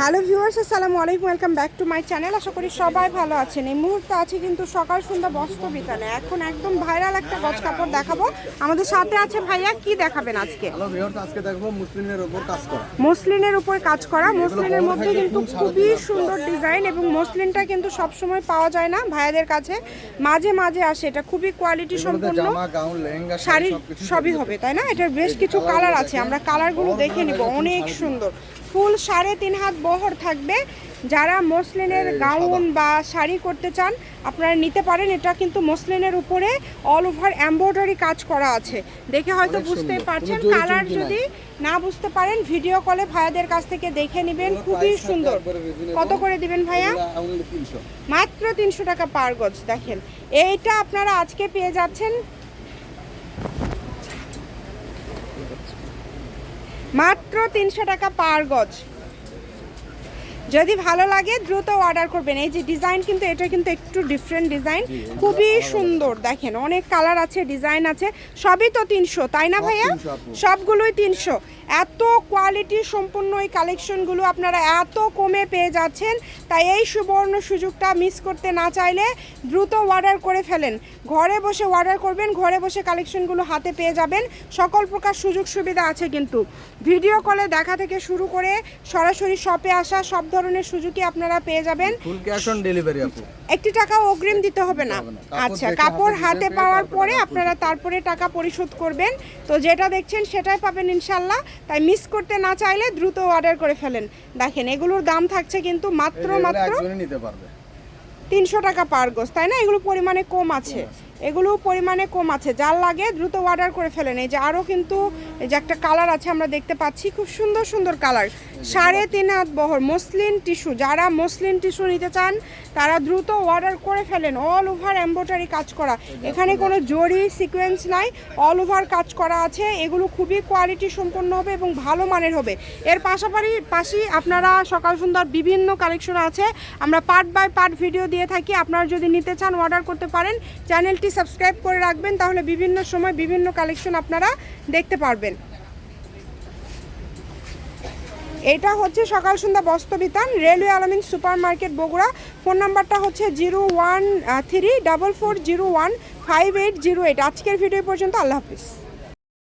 Hello viewers আসসালামু আলাইকুম welcome back to my channel. আশা করি সবাই ভালো আছেন। এই মুহূর্তে আছে কিন্তু সকাল সন্ধ্যা বস্ত্র বিতানে এখন একদম ভাইরাল একটা গজ কাপড় দেখাবো। আমাদের সাথে আছে ভাইয়া কি দেখাবেন আজকে? হ্যালো ভিউয়ার্স আজকে দেখব মুসলিমের উপর কাজ করা। মসলিনের উপর কাজ করা। মসলিনের মধ্যে কিন্তু খুবই সুন্দর ডিজাইন এবং মসলিনটা কিন্তু সবসময় পাওয়া যায় না ভাইয়াদের কাছে। মাঝে মাঝে আসে এটা খুবই কোয়ালিটি সম্পন্ন। জামা গাউন লেহেঙ্গা শাড়ি সবই হবে তাই না? এটার বেশ কিছু কালার আছে। আমরা কালারগুলো দেখে নিব অনেক সুন্দর। ফুল সাড়ে তিন হাত বহর থাকবে। যারা মসলিনের গাউন বা শাড়ি করতে চান আপনারা নিতে পারেন। এটা কিন্তু মসলিনের উপরে অল ওভার এমব্রয়ডারি কাজ করা আছে। দেখে হয়তো বুঝতেই পারছেন। কালার যদি না বুঝতে পারেন ভিডিও কলে ভাইয়াদের কাছ থেকে দেখে নেবেন। খুবই সুন্দর। কত করে দিবেন ভাইয়া? এগুলা only 300 মাত্র তিনশো টাকা পার গজ দেখেন। এইটা আপনারা আজকে পেয়ে যাচ্ছেন। মাত্র তিনশো টাকা পার গজ। যদি ভালো লাগে দ্রুত অর্ডার করবেন। এই যে ডিজাইন কিন্তু এটা কিন্তু একটু ডিফারেন্ট ডিজাইন খুবই সুন্দর দেখেন অনেক কালার আছে ডিজাইন আছে। সবই তো তিনশো তাই না ভাইয়া? সবগুলোই তিনশো। এত কোয়ালিটি সম্পূর্ণ এই কালেকশনগুলো আপনারা এত কমে পেয়ে যাচ্ছেন তাই এই সুবর্ণ সুযোগটা মিস করতে না চাইলে দ্রুত অর্ডার করে ফেলেন। ঘরে বসে অর্ডার করবেন ঘরে বসে কালেকশনগুলো হাতে পেয়ে যাবেন। সকল প্রকার সুযোগ সুবিধা আছে কিন্তু। ভিডিও কলে দেখা থেকে শুরু করে সরাসরি শপে আসা সব ধরনের সুযোগই আপনারা পেয়ে যাবেন। ফুল ক্যাশ অন ডেলিভারি আপু। একটি টাকাও অগ্রিম দিতে হবে না। আচ্ছা কাপড় হাতে পাওয়ার পরে আপনারা তারপরে টাকা পরিশোধ করবেন। তো যেটা দেখছেন সেটাই পাবেন ইনশাল্লাহ। তাই মিস করতে না চাইলে দ্রুত অর্ডার করে ফেলেন। দেখেন এগুলোর দাম থাকছে কিন্তু মাত্র মাত্র নিতে পারবে। তিনশো টাকা পার গোস তাই না? এগুলো পরিমাণে কম আছে। এগুলো পরিমাণে কম আছে। যার লাগে দ্রুত অর্ডার করে ফেলেন। এই যে আরও কিন্তু এই যে একটা কালার আছে আমরা দেখতে পাচ্ছি, খুব সুন্দর সুন্দর কালার সাড়ে তিন হাত বহর, মসলিন টিস্যু যারা মসলিন টিস্যু নিতে চান, তারা দ্রুত অর্ডার করে ফেলেন। অল ওভার এম্ব্রয়ডারি কাজ করা। এখানে কোনো জরি সিকোয়েন্স নাই। অল ওভার কাজ করা আছে। এগুলো খুবই কোয়ালিটি সম্পন্ন হবে এবং ভালো মানের হবে। এর পাশাপাশি পাশি আপনারা সকাল সুন্দর বিভিন্ন কালেকশন আছে। আমরা পার্ট বাই পার্ট ভিডিও দিয়ে থাকি। আপনারা যদি নিতে চান অর্ডার করতে পারেন। চ্যানেলটি সাবস্ক্রাইব করে রাখবেন, তাহলে বিভিন্ন সময় বিভিন্ন কালেকশন আপনারা দেখতে পারবেন। এটা হচ্ছে সকাল সন্ধ্যা বস্ত্রবিতান, railway Alamin super market Bogura. Phone নাম্বারটা হচ্ছে zero one three double four zero one, five eight zero eight. আজকের ভিডিও পর্যন্ত আল্লাহ হাফিজ।